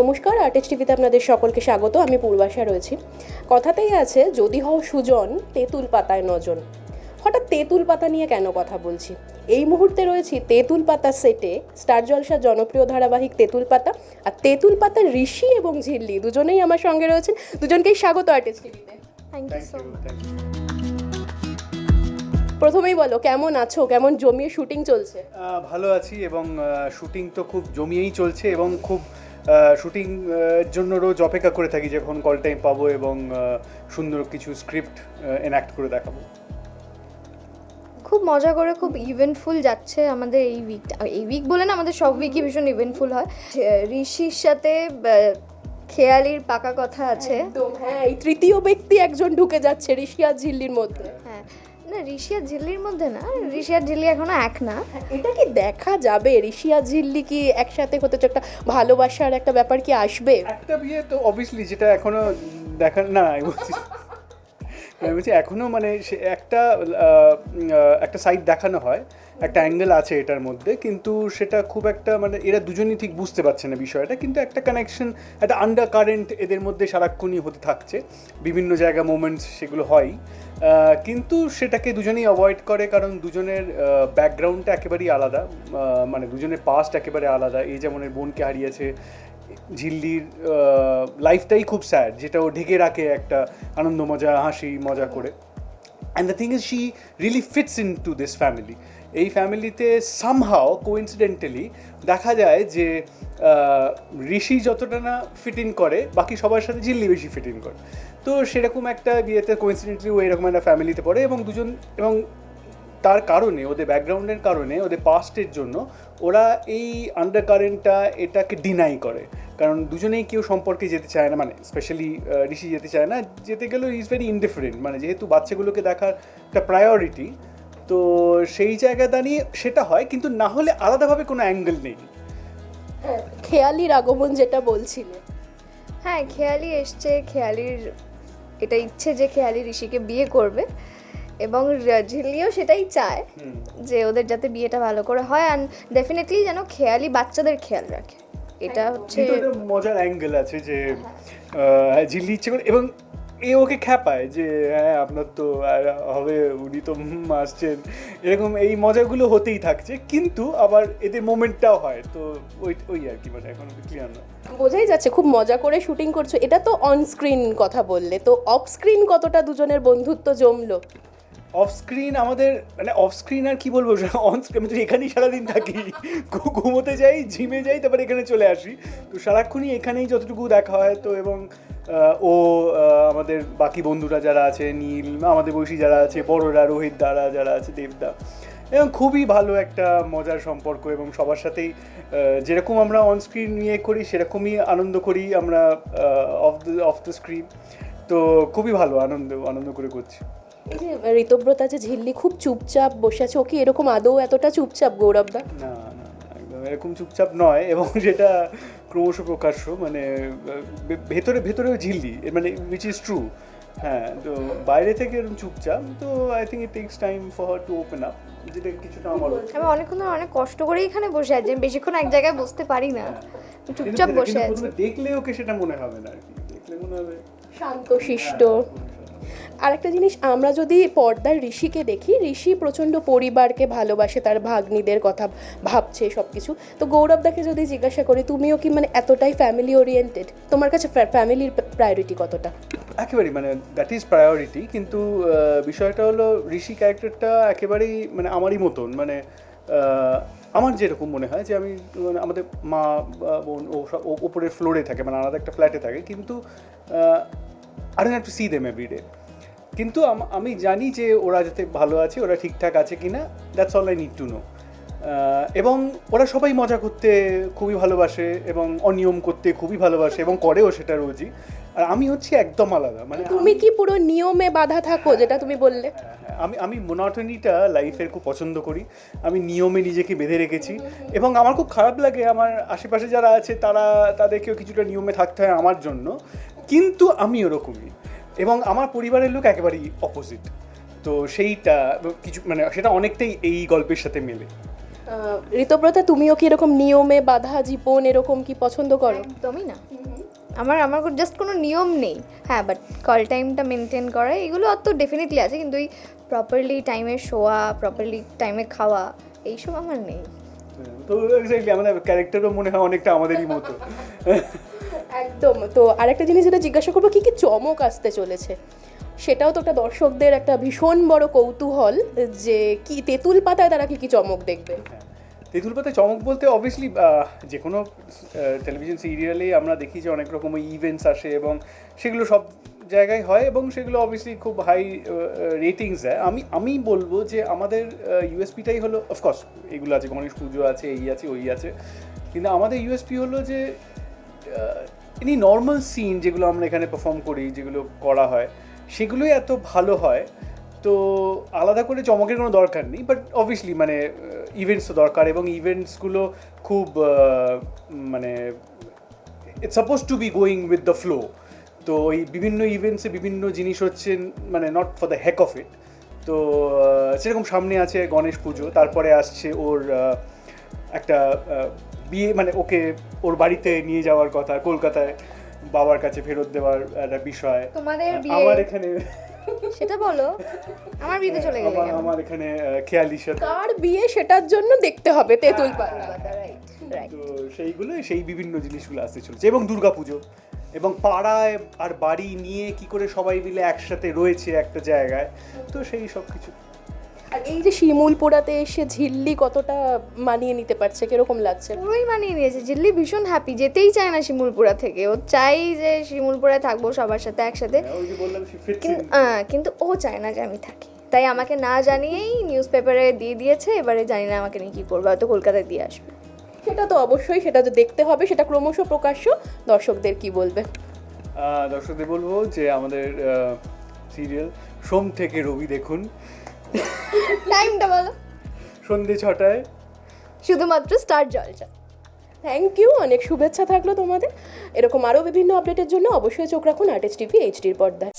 নমস্কার আর্টিস্ট টিভিতে আপনাদের সকলকে স্বাগত। আমি পূর্বাশা রয়েছি। কথাতেই আছে যদি হও সুজন তেঁতুল পাতায় নজন। হঠাৎ তেঁতুল পাতা নিয়ে কেন কথা বলছি? এই মুহূর্তে রয়েছি তেঁতুল পাতা সেটে স্টার জলসার জনপ্রিয় ধারাবাহিক তেঁতুল পাতা আর তেঁতুল পাতা ঋষি এবং ঝিল্লি দুজনেই আমার সঙ্গে রয়েছেন। দুজনকেই স্বাগত আর্টিস্ট টিভিতে। থ্যাংক ইউ সো মাচ প্রথমেই বলো কেমন আছো? কেমন জমিয়ে শুটিং চলছে? ভালো আছি এবং শুটিং তো খুব জমিয়েই চলছে এবং খুব শুটিং জন্য রোজ অপেক্ষা করে থাকি যখন কল টাইম পাবো এবং সুন্দর কিছু স্ক্রিপ্ট এনাক্ট করে দেখাবো। খুব মজা করে খুব ইভেন্টফুল যাচ্ছে আমাদের এই উইকটা এই উইক বলে না আমাদের সব উইকই ভীষণ ইভেন্টফুল হয়। ঋষির সাথে খেয়ালির পাকা কথা আছে। হ্যাঁ এই তৃতীয় ব্যক্তি একজন ঢুকে যাচ্ছে ঋষি আর ঝিল্লির মধ্যে। হ্যাঁ না ঋষি আর ঝিল্লির মধ্যে না? ঋষি আর ঝিল্লি এখনও এক না? এটা কি দেখা যাবে? ঋষিয়া ঝিল্লি কি একসাথে হতে একটা ভালোবাসার একটা ব্যাপার কি আসবে? একটা বিয়ে তো অবভিয়াসলি যেটা এখনও দেখা না না, আমি বলছি আমি বলছি এখনও মানে সে একটা একটা সাইড দেখানো হয় একটা অ্যাঙ্গেল আছে এটার মধ্যে কিন্তু সেটা খুব একটা মানে এরা দুজনই ঠিক বুঝতে পারছে না বিষয়টা কিন্তু একটা কানেকশন একটা আন্ডার কারেন্ট এদের মধ্যে সারাক্ষণই হতে থাকছে বিভিন্ন জায়গা মোমেন্টস সেগুলো আহ, কিন্তু সেটাকে দুজনেই অ্যাভয়েড করে কারণ দুজনের ব্যাকগ্রাউন্ডটা একেবারেই আলাদা মানে দুজনের পাস্ট একেবারে আলাদা এই যেমন এর বোনকে হারিয়েছে ঝিল্লির লাইফটাই খুব স্যাড যেটা ও ঢেকে রাখে একটা আনন্দ, মজা, হাসি, মজা করে। And the thing is she really fits in to this family এই ফ্যামিলিতে সামহাও কোইন্সিডেন্টালি দেখা যায় যে ঋষি যতটা না ফিট ইন করে, বাকি সবার সাথে ঝিল্লি বেশি ফিট ইন করে। তো সেরকম একটা বিয়েতে কোইন্সিডেন্টলি ও এরকম একটা ফ্যামিলিতে পড়ে এবং দুজন, এবং তার কারণে, ওদের ব্যাকগ্রাউন্ডের কারণে, ওদের পাস্টের জন্য, ওরা এই আন্ডার কারেন্টটা এটাকে ডিনাই করে। কারণ দুজনেই কেউ সম্পর্কে যেতে চায় না মানে স্পেশালি ঋষি যেতে চায় না, যেতে গেলেও ইজ ভেরি ইনডিফারেন্ট মানে যেহেতু বাচ্চাগুলোকে দেখার একটা প্রায়োরিটি তো সেই জায়গায় দাঁড়িয়ে সেটা হয়, কিন্তু না হলে আলাদাভাবে কোনো অ্যাঙ্গেল নেই। খেয়ালির আগমন যেটা বলছিলে। হ্যাঁ খেয়ালি এসছে, খেয়ালির, এটা ইচ্ছে যে খেয়ালি ঋষিকে বিয়ে করবে। এবং ঝিল্লিও সেটাই চায় যে ওদের যাতে বিয়েটা ভালো করে হয় অ্যান্ড ডেফিনেটলি যেন খেয়ালি বাচ্চাদের খেয়াল রাখে। এটা হচ্ছে মজার অ্যাঙ্গেল আছে যে ঝিল্লি ইচ্ছে করে এবং এ ওকে খ্যাপায় যে হ্যাঁ আপনার তো আর হবে উনি তো আসছেন। এরকম এই মজাগুলো হতেই থাকছে। কিন্তু আবার এদের মোমেন্টটাও হয়। তো ওই ওই আর কি মানে এখন ক্লিয়ার না। বোঝাই যাচ্ছে খুব মজা করে শুটিং করছ। এটা তো অন স্ক্রিন কথা বললে। তো অফ স্ক্রিন কতটা দুজনের বন্ধুত্ব জমলো? অফ স্ক্রিন আমাদের মানে অফ স্ক্রিন আর কি বলব অন স্ক্রিন আমি তো এখানেই সারাদিন থাকি। ঘুমোতে যাই, জিমে যাই, তারপরে এখানে চলে আসি। তো সারাক্ষণই এখানেই যতটুকু দেখা হয়, তো এবং ও আমাদের বাকি বন্ধুরা যারা আছে, নীল, আমাদের বয়সী যারা আছে, বড়রা, রোহিত দ্বারা যারা আছে, দেবদা, এবং খুবই ভালো একটা মজার সম্পর্ক এবং সবার সাথেই যেরকম আমরা অন স্ক্রিন নিয়ে করি, সেরকমই আনন্দ করি আমরা off the off the screen তো খুবই ভালো, আনন্দ আনন্দ করে করছি। এই যে ঋতব্রতা যে ঝিল্লি খুব চুপচাপ বসে আছে। ও কি এরকম আদৌ এতটা চুপচাপ গৌরবদা না একদম এরকম চুপচাপ নয় এবং যেটা ক্রমশ প্রকাশ্য মানে ভেতরে ভেতরেও ঝিল্লি মানে উইচ ইজ ট্রু হ্যাঁ তো বাইরে থেকে এরকম চুপচাপ তো I think it takes time for her to open up যেটা কিছুটা আমারও আমি অনেকক্ষণ ধরে অনেক কষ্ট করে এখানে বসে আছি আমি বেশিক্ষণ এক জায়গায় বসতে পারি না। চুপচাপ বসে আছি। দেখলে ওকে সেটা মনে হবে না আর কি দেখলে মনে হবে শান্ত শিষ্ট। আরেকটা জিনিস, আমরা যদি পর্দার ঋষিকে দেখি, ঋষি প্রচণ্ড পরিবারকে ভালোবাসে, তার ভাগ্নিদের কথা ভাবছে সব কিছু তো গৌরবদাকে যদি জিজ্ঞাসা করি, তুমিও কি মানে এতটাই ফ্যামিলি ওরিয়েন্টেড তোমার কাছে ফ্যামিলির প্রায়োরিটি কতটা? একেবারেই মানে দ্যাট ইজ প্রায়োরিটি কিন্তু বিষয়টা হলো ঋষি ক্যারেক্টারটা একেবারেই মানে আমারই মতন মানে আমার যেরকম মনে হয় যে আমি মানে আমাদের মা বোন, ও সব ওপরের ফ্লোরে থাকে মানে আলাদা একটা ফ্ল্যাটে থাকে, কিন্তু I don't have to see them every day কিন্তু আমি জানি যে ওরা যাতে ভালো আছে ওরা ঠিকঠাক আছে কি না that's all I need to know এবং ওরা সবাই মজা করতে খুবই ভালোবাসে এবং অনিয়ম করতে খুবই ভালোবাসে এবং করেও সেটা রোজই। আর আমি হচ্ছি একদম আলাদা মানে তুমি কি পুরো নিয়মে বাধা থাকো যেটা তুমি বললে? আমি আমি মোনাটনিটা লাইফের খুব পছন্দ করি। আমি নিয়মে নিজেকে বেঁধে রেখেছি। এবং আমার খুব খারাপ লাগে আমার আশেপাশে যারা আছে তারা তাদেরকেও কিছুটা নিয়মে থাকতে হয় আমার জন্য। কিন্তু আমি ওরকমই। এবং আমার পরিবারের লোক একেবারেই অপোজিট তো সেইটা কিছু মানে সেটা অনেকটাই এই গল্পের সাথে মেলে। ঋতব্রতা তুমিও কি এরকম নিয়মে বাধা জীবন এরকম কি পছন্দ করো? একদমই না। আমার আমার জাস্ট কোনো নিয়ম নেই। হ্যাঁ বাট কল টাইমটা মেনটেন করা এগুলো অত ডেফিনেটলি আছে কিন্তু ওই প্রপারলি টাইমে শোয়া প্রপারলি টাইমে খাওয়া এইসব আমার নেই। তো এক্স্যাক্টলি আমাদের ক্যারেক্টারও মনে হয় অনেকটা আমাদেরই মতো। একদম। তো আরেকটা জিনিস যেটা জিজ্ঞাসা করব, কি কি চমক আসতে চলেছে? সেটাও তো একটা দর্শকদের একটা ভীষণ বড় কৌতূহল যে কি তেঁতুল পাতায় তারা কি কি চমক দেখবে। তেঁতুল পাতায় চমক বলতে অবভিয়াসলি যে কোনো টেলিভিশন সিরিয়ালেই আমরা দেখি যে অনেক রকম ইভেন্টস আসে এবং সেগুলো সব জায়গায় হয় এবং সেগুলো অবভিয়াসলি খুব হাই রেটিংস দেয়। আমি আমি বলব যে আমাদের ইউএসপিটাই হলো অফকোর্স এগুলো আছে, গণেশ পুজো আছে, এই আছে, ওই আছে। কিন্তু আমাদের ইউএসপি হলো যে এনি নর্মাল সিন যেগুলো আমরা এখানে পারফর্ম করি, যেগুলো করা হয়, সেগুলোই এত ভালো হয়। তো আলাদা করে চমকের কোনো দরকার নেই বাট অবভিয়াসলি মানে ইভেন্টস তো দরকার এবং ইভেন্টসগুলো খুব মানে it's suppose to be going with the flow তো ওই বিভিন্ন ইভেন্টসে বিভিন্ন জিনিস হচ্ছে মানে not for the heck of it তো সেরকম সামনে আছে গণেশ পুজো, তারপরে আসছে ওর একটা বিয়ে মানে ওকে ওর বাড়িতে নিয়ে যাওয়ার কথা কলকাতায় বাবার কাছে ফেরত দেওয়ার একটা বিষয়। তোমাদের আমার এখানে সেটা বলো। আমার বিয়েতে চলে গেলে আমার এখানে খেয়ালি কার বিয়ে সেটার জন্য দেখতে হবে তেঁতুল পাতা রাইট রাইট তো সেইগুলো সেই বিভিন্ন জিনিসগুলো আসতে চলছে। এবং দুর্গাপুজো। এবং পাড়ায় আর বাড়ি নিয়ে কি করে সবাই মিলে একসাথে রয়েছে একটা জায়গায় তো সেই সব কিছু আর এই যে শিমুল পোড়াতে এসে ঝিল্লি কতটা মানিয়ে নিতে পারছে? কীরকম লাগছে? পুরোই মানিয়ে নিয়েছে। জিল্লি ভীষণ হ্যাপি যেতেই চায় না শিমুলপুরা থেকে। ও চাই যে শিমুলপুরায় থাকব সবার সাথে একসাথে। হ্যাঁ, কিন্তু ও চায় না যে আমি থাকি। তাই আমাকে না জানিয়েই নিউজ পেপারে দিয়ে দিয়েছে। এবারে জানি না আমাকে নিয়ে কী করবে। হয়তো কলকাতায় দিয়ে আসবে। সেটা তো অবশ্যই সেটা তো দেখতে হবে। সেটা ক্রমশ প্রকাশ্য। দর্শকদের কি বলবে? দর্শকদের বলব যে আমাদের সিরিয়াল সোম থেকে রবি দেখুন। টাইমটা বলো। সন্ধে ছটায়। শুধুমাত্র স্টার জলসা থ্যাংক ইউ অনেক শুভেচ্ছা থাকল তোমাদের। এরকম আরও বিভিন্ন আপডেটের জন্য অবশ্যই চোখ রাখুন আর্টিস্ট টিভি এইচডির পর্দায়।